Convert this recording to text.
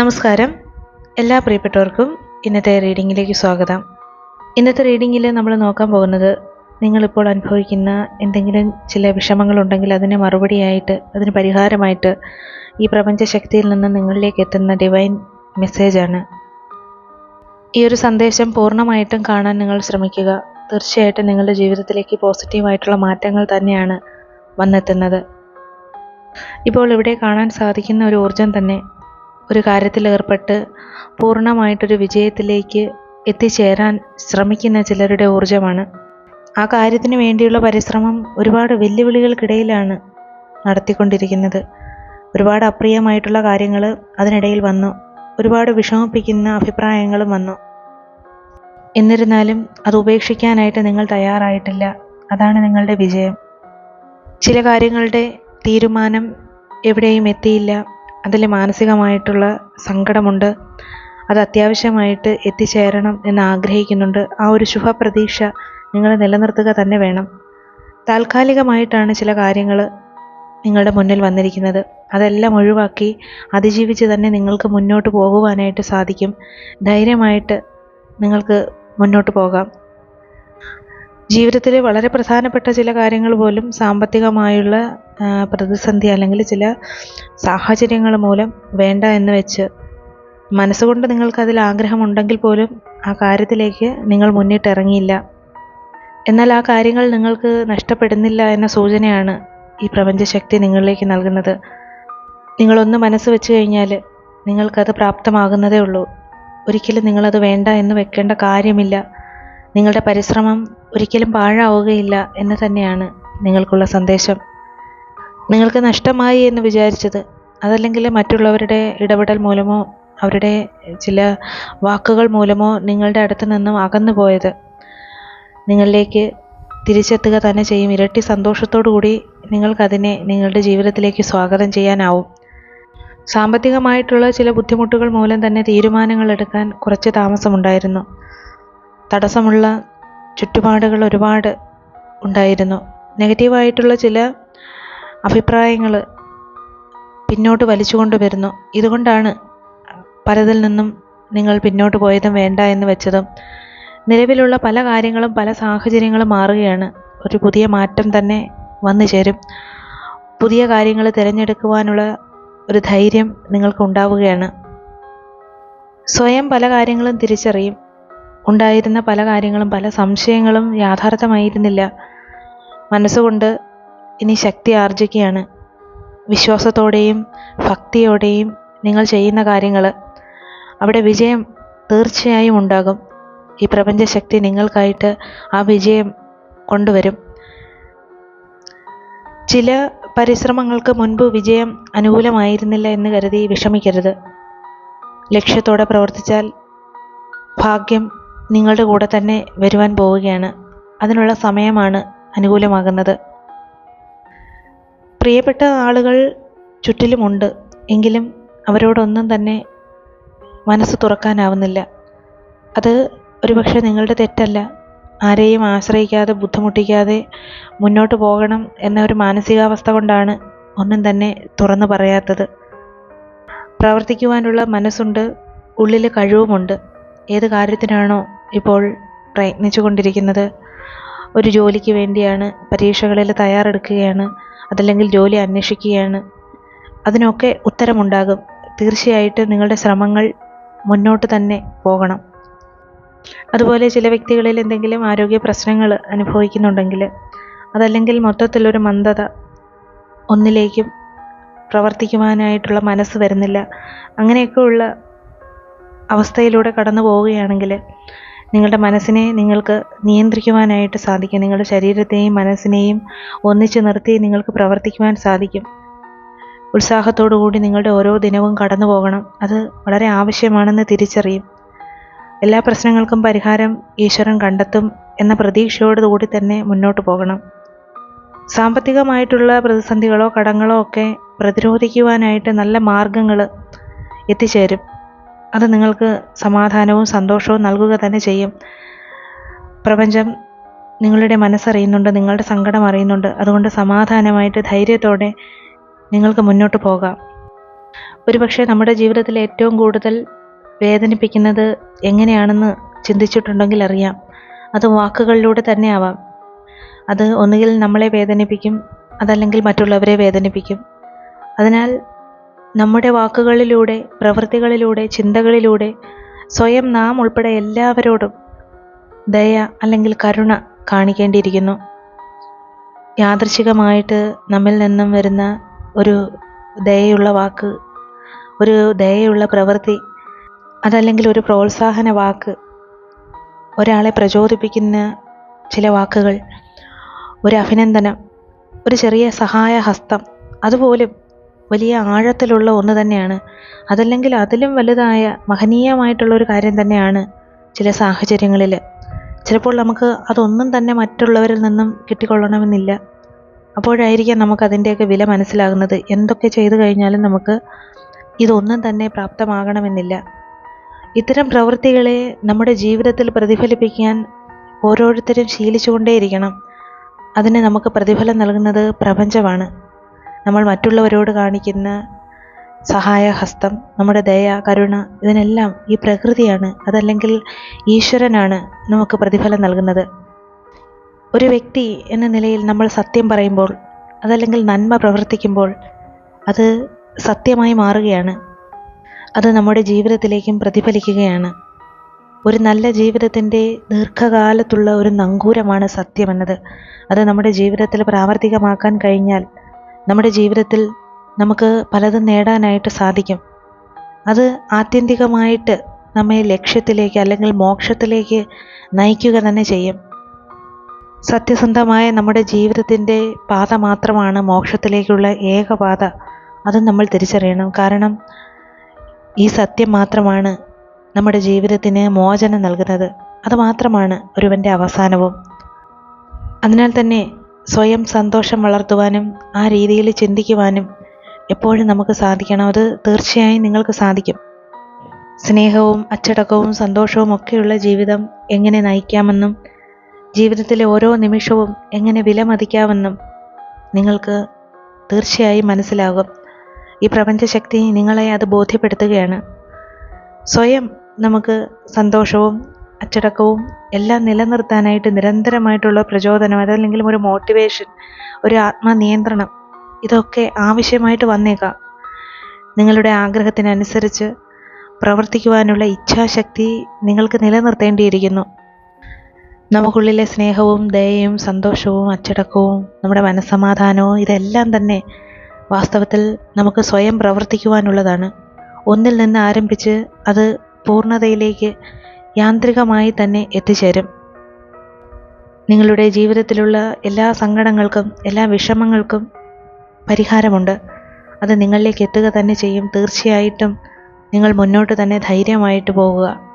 നമസ്കാരം. എല്ലാ പ്രിയപ്പെട്ടവർക്കും ഇന്നത്തെ റീഡിങ്ങിലേക്ക് സ്വാഗതം. ഇന്നത്തെ റീഡിങ്ങിൽ നമ്മൾ നോക്കാൻ പോകുന്നത് നിങ്ങളിപ്പോൾ അനുഭവിക്കുന്ന എന്തെങ്കിലും ചില വിഷമങ്ങളുണ്ടെങ്കിൽ അതിന് മറുപടിയായിട്ട് അതിന് പരിഹാരമായിട്ട് ഈ പ്രപഞ്ച ശക്തിയിൽ നിന്ന് നിങ്ങളിലേക്ക് എത്തുന്ന ഡിവൈൻ മെസ്സേജാണ് ഈ ഒരു സന്ദേശം പൂർണമായിട്ടും കാണാൻ നിങ്ങൾ ശ്രമിക്കുക. തീർച്ചയായിട്ടും നിങ്ങളുടെ ജീവിതത്തിലേക്ക് പോസിറ്റീവായിട്ടുള്ള മാറ്റങ്ങൾ തന്നെയാണ് വന്നെത്തുന്നത്. ഇപ്പോൾ ഇവിടെ കാണാൻ സാധിക്കുന്ന ഒരു ഊർജം തന്നെ ഒരു കാര്യത്തിൽ ഏർപ്പെട്ട് പൂർണമായിട്ടൊരു വിജയത്തിലേക്ക് എത്തിച്ചേരാൻ ശ്രമിക്കുന്ന ചിലരുടെ ഊർജമാണ് ആ കാര്യത്തിന് വേണ്ടിയുള്ള പരിശ്രമം ഒരുപാട് വെല്ലുവിളികൾക്കിടയിലാണ് നടത്തിക്കൊണ്ടിരിക്കുന്നത്. ഒരുപാട് അപ്രിയമായിട്ടുള്ള കാര്യങ്ങൾ അതിനിടയിൽ വന്നു. ഒരുപാട് വിഷമിപ്പിക്കുന്ന അഭിപ്രായങ്ങളും വന്നു. എന്നിരുന്നാലും അത് ഉപേക്ഷിക്കാനായിട്ട് നിങ്ങൾ തയ്യാറായിട്ടില്ല. അതാണ് നിങ്ങളുടെ വിജയം. ചില കാര്യങ്ങളുടെ തീരുമാനം എവിടെയും എത്തിയില്ല. അതിൽ മാനസികമായിട്ടുള്ള സങ്കടമുണ്ട്. അത് അത്യാവശ്യമായിട്ട് എത്തിച്ചേരണം എന്ന് ആഗ്രഹിക്കുന്നുണ്ട്. ആ ഒരു ശുഭപ്രതീക്ഷ നിങ്ങൾ നിലനിർത്തുക തന്നെ വേണം. താൽക്കാലികമായിട്ടാണ് ചില കാര്യങ്ങൾ നിങ്ങളുടെ മുന്നിൽ വന്നിരിക്കുന്നത്. അതെല്ലാം ഒഴിവാക്കി അതിജീവിച്ച് തന്നെ നിങ്ങൾക്ക് മുന്നോട്ട് പോകുവാനായിട്ട് സാധിക്കും. ധൈര്യമായിട്ട് നിങ്ങൾക്ക് മുന്നോട്ട് പോകാം. ജീവിതത്തിൽ വളരെ പ്രധാനപ്പെട്ട ചില കാര്യങ്ങൾ പോലും സാമ്പത്തികമായുള്ള പ്രതിസന്ധി അല്ലെങ്കിൽ ചില സാഹചര്യങ്ങൾ മൂലം വേണ്ട എന്ന് വെച്ച് മനസ്സുകൊണ്ട് നിങ്ങൾക്കതിൽ ആഗ്രഹമുണ്ടെങ്കിൽ പോലും ആ കാര്യത്തിലേക്ക് നിങ്ങൾ മുന്നിട്ടിറങ്ങിയില്ല. എന്നാൽ ആ കാര്യങ്ങൾ നിങ്ങൾക്ക് നഷ്ടപ്പെടുന്നില്ല എന്ന സൂചനയാണ് ഈ പ്രപഞ്ചശക്തി നിങ്ങളിലേക്ക് നൽകുന്നത്. നിങ്ങളൊന്ന് മനസ്സ് വെച്ച് കഴിഞ്ഞാൽ നിങ്ങൾക്കത് പ്രാപ്തമാകുന്നതേ ഉള്ളൂ. ഒരിക്കലും നിങ്ങളത് വേണ്ട എന്ന് വെക്കേണ്ട കാര്യമില്ല. നിങ്ങളുടെ പരിശ്രമം ഒരിക്കലും പാഴാവുകയില്ല എന്ന് തന്നെയാണ് നിങ്ങൾക്കുള്ള സന്ദേശം. നിങ്ങൾക്ക് നഷ്ടമായി എന്ന് വിചാരിച്ചത് അതല്ലെങ്കിൽ മറ്റുള്ളവരുടെ ഇടപെടൽ മൂലമോ അവരുടെ ചില വാക്കുകൾ മൂലമോ നിങ്ങളുടെ അടുത്ത് നിന്നും അകന്നു പോയത്. നിങ്ങളിലേക്ക് തിരിച്ചെത്തുക തന്നെ ചെയ്യും. ഇരട്ടി സന്തോഷത്തോടു കൂടി നിങ്ങൾക്കതിനെ നിങ്ങളുടെ ജീവിതത്തിലേക്ക് സ്വാഗതം ചെയ്യാനാവും. സാമ്പത്തികമായിട്ടുള്ള ചില ബുദ്ധിമുട്ടുകൾ മൂലം തന്നെ തീരുമാനങ്ങൾ എടുക്കാൻ കുറച്ച് താമസമുണ്ടായിരുന്നു. തടസ്സമുള്ള ചുറ്റുപാടുകൾ ഒരുപാട് ഉണ്ടായിരുന്നു. നെഗറ്റീവായിട്ടുള്ള ചില അഭിപ്രായങ്ങൾ പിന്നോട്ട് വലിച്ചുകൊണ്ട് വരുന്നു. ഇതുകൊണ്ടാണ് പലതിൽ നിന്നും നിങ്ങൾ പിന്നോട്ട് പോയതും വേണ്ട എന്ന് വെച്ചതും നിലവിലുള്ള പല കാര്യങ്ങളും പല സാഹചര്യങ്ങളും മാറുകയാണ്. ഒരു പുതിയ മാറ്റം തന്നെ വന്നു ചേരും. പുതിയ കാര്യങ്ങൾ തിരഞ്ഞെടുക്കുവാനുള്ള ഒരു ധൈര്യം നിങ്ങൾക്ക് ഉണ്ടാവുകയാണ്. സ്വയം പല കാര്യങ്ങളും തിരിച്ചറിയും. ഉണ്ടായിരുന്ന പല കാര്യങ്ങളും പല സംശയങ്ങളും യാഥാർത്ഥ്യമായിരുന്നില്ല. മനസ്സുകൊണ്ട് ഇനി ശക്തി ആർജിക്കുകയാണ് വിശ്വാസത്തോടെയും ഭക്തിയോടെയും നിങ്ങൾ ചെയ്യുന്ന കാര്യങ്ങൾ അവിടെ വിജയം തീർച്ചയായും ഉണ്ടാകും. ഈ പ്രപഞ്ചശക്തി നിങ്ങൾക്കായിട്ട് ആ വിജയം കൊണ്ടുവരും. ചില പരിശ്രമങ്ങൾക്ക് മുൻപ് വിജയം അനുകൂലമായിരുന്നില്ല എന്ന് കരുതി വിഷമിക്കരുത്. ലക്ഷ്യത്തോടെ പ്രവർത്തിച്ചാൽ ഭാഗ്യം നിങ്ങളുടെ കൂടെ തന്നെ വരുവാൻ പോവുകയാണ്. അതിനുള്ള സമയമാണ് അനുകൂലമാകുന്നത്. പ്രിയപ്പെട്ട ആളുകൾ ചുറ്റിലുമുണ്ട്. എങ്കിലും അവരോടൊന്നും തന്നെ മനസ്സ് തുറക്കാനാവുന്നില്ല. അത് ഒരുപക്ഷെ നിങ്ങളുടെ തെറ്റല്ല. ആരെയും ആശ്രയിക്കാതെ ബുദ്ധിമുട്ടിക്കാതെ മുന്നോട്ട് പോകണം എന്ന ഒരു മാനസികാവസ്ഥ കൊണ്ടാണ് ഒന്നും തന്നെ തുറന്നു പറയാത്തത്. പ്രവർത്തിക്കുവാനുള്ള മനസ്സുണ്ട് ഉള്ളിൽ കഴിവുമുണ്ട്. ഏത് കാര്യത്തിനാണോ ഇപ്പോൾ പ്രയത്നിച്ചു കൊണ്ടിരിക്കുന്നത് ഒരു ജോലിക്ക് വേണ്ടിയാണ് പരീക്ഷകളിൽ തയ്യാറെടുക്കുകയാണ് അതല്ലെങ്കിൽ ജോലി അന്വേഷിക്കുകയാണ്. അതിനൊക്കെ ഉത്തരമുണ്ടാകും. തീർച്ചയായിട്ടും നിങ്ങളുടെ ശ്രമങ്ങൾ മുന്നോട്ട് തന്നെ പോകണം. അതുപോലെ ചില വ്യക്തികളിൽ എന്തെങ്കിലും ആരോഗ്യ പ്രശ്നങ്ങൾ അനുഭവിക്കുന്നുണ്ടെങ്കിൽ അതല്ലെങ്കിൽ മൊത്തത്തിലൊരു മന്ദത ഒന്നിലേക്കും പ്രവർത്തിക്കുവാനായിട്ടുള്ള മനസ്സ് വരുന്നില്ല. അങ്ങനെയൊക്കെയുള്ള അവസ്ഥയിലൂടെ കടന്നു പോവുകയാണെങ്കിൽ നിങ്ങളുടെ മനസ്സിനെ നിങ്ങൾക്ക് നിയന്ത്രിക്കുവാനായിട്ട് സാധിക്കും. നിങ്ങളുടെ ശരീരത്തെയും മനസ്സിനെയും ഒന്നിച്ചു നിർത്തി നിങ്ങൾക്ക് പ്രവർത്തിക്കുവാൻ സാധിക്കും. കൂടി നിങ്ങളുടെ ഓരോ ദിനവും കടന്നു പോകണം. അത് വളരെ ആവശ്യമാണെന്ന് തിരിച്ചറിയും. എല്ലാ പ്രശ്നങ്ങൾക്കും പരിഹാരം ഈശ്വരൻ കണ്ടെത്തും എന്ന പ്രതീക്ഷയോടുകൂടി തന്നെ മുന്നോട്ട് പോകണം. സാമ്പത്തികമായിട്ടുള്ള പ്രതിസന്ധികളോ കടങ്ങളോ ഒക്കെ പ്രതിരോധിക്കുവാനായിട്ട് നല്ല മാർഗങ്ങൾ എത്തിച്ചേരും. അത് നിങ്ങൾക്ക് സമാധാനവും സന്തോഷവും നൽകുക തന്നെ ചെയ്യും. പ്രപഞ്ചം നിങ്ങളുടെ മനസ്സറിയുന്നുണ്ട് നിങ്ങളുടെ സങ്കടം അറിയുന്നുണ്ട്. അതുകൊണ്ട് സമാധാനമായിട്ട് ധൈര്യത്തോടെ നിങ്ങൾക്ക് മുന്നോട്ട് പോകാം. ഒരുപക്ഷെ നമ്മുടെ ജീവിതത്തിൽ ഏറ്റവും കൂടുതൽ വേദനിപ്പിക്കുന്നത് എങ്ങനെയാണെന്ന് ചിന്തിച്ചിട്ടുണ്ടെങ്കിൽ അറിയാം. അത് വാക്കുകളിലൂടെ തന്നെ ആവാം. അത് ഒന്നുകിൽ നമ്മളെ വേദനിപ്പിക്കും അതല്ലെങ്കിൽ മറ്റുള്ളവരെ വേദനിപ്പിക്കും. അതിനാൽ നമ്മുടെ വാക്കുകളിലൂടെ പ്രവൃത്തികളിലൂടെ ചിന്തകളിലൂടെ സ്വയം നാം ഉൾപ്പെടെ എല്ലാവരോടും ദയ അല്ലെങ്കിൽ കരുണ കാണിക്കേണ്ടിയിരിക്കുന്നു. യാദൃശികമായിട്ട് നമ്മിൽ നിന്നും വരുന്ന ഒരു ദയയുള്ള വാക്ക് ഒരു ദയയുള്ള പ്രവൃത്തി അതല്ലെങ്കിൽ ഒരു പ്രോത്സാഹന വാക്ക് ഒരാളെ പ്രചോദിപ്പിക്കുന്ന ചില വാക്കുകൾ ഒരു അഭിനന്ദനം ഒരു ചെറിയ സഹായ ഹസ്തം അതുപോലും വലിയ ആഴത്തിലുള്ള ഒന്ന് തന്നെയാണ്. അതല്ലെങ്കിൽ അതിലും വലുതായ മഹനീയമായിട്ടുള്ള ഒരു കാര്യം തന്നെയാണ് ചില സാഹചര്യങ്ങളിൽ. ചിലപ്പോൾ നമുക്ക് അതൊന്നും തന്നെ മറ്റുള്ളവരിൽ നിന്നും കിട്ടിക്കൊള്ളണമെന്നില്ല. അപ്പോഴായിരിക്കാം നമുക്കതിന്റെയൊക്കെ വില മനസ്സിലാകുന്നത്. എന്തൊക്കെ ചെയ്തു കഴിഞ്ഞാലും നമുക്ക് ഇതൊന്നും തന്നെ പ്രാപ്തമാകണമെന്നില്ല. ഇത്തരം പ്രവൃത്തികളെ നമ്മുടെ ജീവിതത്തിൽ പ്രതിഫലിപ്പിക്കാൻ ഓരോരുത്തരും ശീലിച്ചുകൊണ്ടേയിരിക്കണം. അതിന് നമുക്ക് പ്രതിഫലം നൽകുന്നത് പ്രപഞ്ചമാണ്. നമ്മൾ മറ്റുള്ളവരോട് കാണിക്കുന്ന സഹായഹസ്തം നമ്മുടെ ദയ കരുണ ഇതിനെല്ലാം ഈ പ്രകൃതിയാണ്. അതല്ലെങ്കിൽ ഈശ്വരനാണ് നമുക്ക് പ്രതിഫലം നൽകുന്നത്. ഒരു വ്യക്തി എന്ന നിലയിൽ നമ്മൾ സത്യം പറയുമ്പോൾ അതല്ലെങ്കിൽ നന്മ പ്രവർത്തിക്കുമ്പോൾ അത് സത്യമായി മാറുകയാണ്. അത് നമ്മുടെ ജീവിതത്തിലേക്കും പ്രതിഫലിക്കുകയാണ്. ഒരു നല്ല ജീവിതത്തിന്റെ ദീർഘകാലത്തുള്ള ഒരു നങ്കൂരമാണ് സത്യമെന്നത്. അത് നമ്മുടെ ജീവിതത്തിൽ പ്രാവർത്തികമാക്കാൻ കഴിഞ്ഞാൽ നമ്മുടെ ജീവിതത്തിൽ നമുക്ക് പലതും നേടാനായിട്ട് സാധിക്കും. അത് ആത്യന്തികമായിട്ട് നമ്മെ ലക്ഷ്യത്തിലേക്ക് അല്ലെങ്കിൽ മോക്ഷത്തിലേക്ക് നയിക്കുക തന്നെ ചെയ്യും. സത്യസന്ധമായ നമ്മുടെ ജീവിതത്തിന്റെ പാത മാത്രമാണ് മോക്ഷത്തിലേക്കുള്ള ഏക പാത. അത് നമ്മൾ തിരിച്ചറിയണം. കാരണം ഈ സത്യം മാത്രമാണ് നമ്മുടെ ജീവിതത്തിന് മോചനം നൽകുന്നത്. അതുമാത്രമാണ് ഒരുവന്റെ അവസാനവും. അതിനാൽ തന്നെ സ്വയം സന്തോഷം വളർത്തുവാനും ആ രീതിയിൽ ചിന്തിക്കുവാനും എപ്പോഴും നമുക്ക് സാധിക്കണം. അത് തീർച്ചയായും നിങ്ങൾക്ക് സാധിക്കും. സ്നേഹവും അച്ചടക്കവും സന്തോഷവും ഒക്കെയുള്ള ജീവിതം എങ്ങനെ നയിക്കാമെന്നും ജീവിതത്തിലെ ഓരോ നിമിഷവും എങ്ങനെ വിലമതിക്കാമെന്നും നിങ്ങൾക്ക് തീർച്ചയായും മനസ്സിലാകും. ഈ പ്രപഞ്ചശക്തി നിങ്ങളെ അത് ബോധ്യപ്പെടുത്തുകയാണ്. സ്വയം നമുക്ക് സന്തോഷവും അച്ചടക്കവും എല്ലാം നിലനിർത്താനായിട്ട് നിരന്തരമായിട്ടുള്ള പ്രചോദനം അതല്ലെങ്കിൽ ഒരു മോട്ടിവേഷൻ ഒരു ആത്മനിയന്ത്രണം ഇതൊക്കെ ആവശ്യമായിട്ട് വന്നേക്കാം. നിങ്ങളുടെ ആഗ്രഹത്തിനനുസരിച്ച് പ്രവർത്തിക്കുവാനുള്ള ഇച്ഛാശക്തി നിങ്ങൾക്ക് നിലനിർത്തേണ്ടിയിരിക്കുന്നു. നമുക്കുള്ളിലെ സ്നേഹവും ദയയും സന്തോഷവും അച്ചടക്കവും നമ്മുടെ മനസ്സമാധാനവും ഇതെല്ലാം തന്നെ വാസ്തവത്തിൽ നമുക്ക് സ്വയം പ്രവർത്തിക്കുവാനുള്ളതാണ്. ഒന്നിൽ നിന്ന് ആരംഭിച്ച് അത് പൂർണതയിലേക്ക് യാന്ത്രികമായി തന്നെ എത്തിച്ചേരും. നിങ്ങളുടെ ജീവിതത്തിലുള്ള എല്ലാ സങ്കടങ്ങൾക്കും എല്ലാ വിഷമങ്ങൾക്കും പരിഹാരമുണ്ട്. അത് നിങ്ങളിലേക്ക് എത്തുക തന്നെ ചെയ്യും. തീർച്ചയായിട്ടും നിങ്ങൾ മുന്നോട്ട് തന്നെ ധൈര്യമായിട്ട് പോവുക.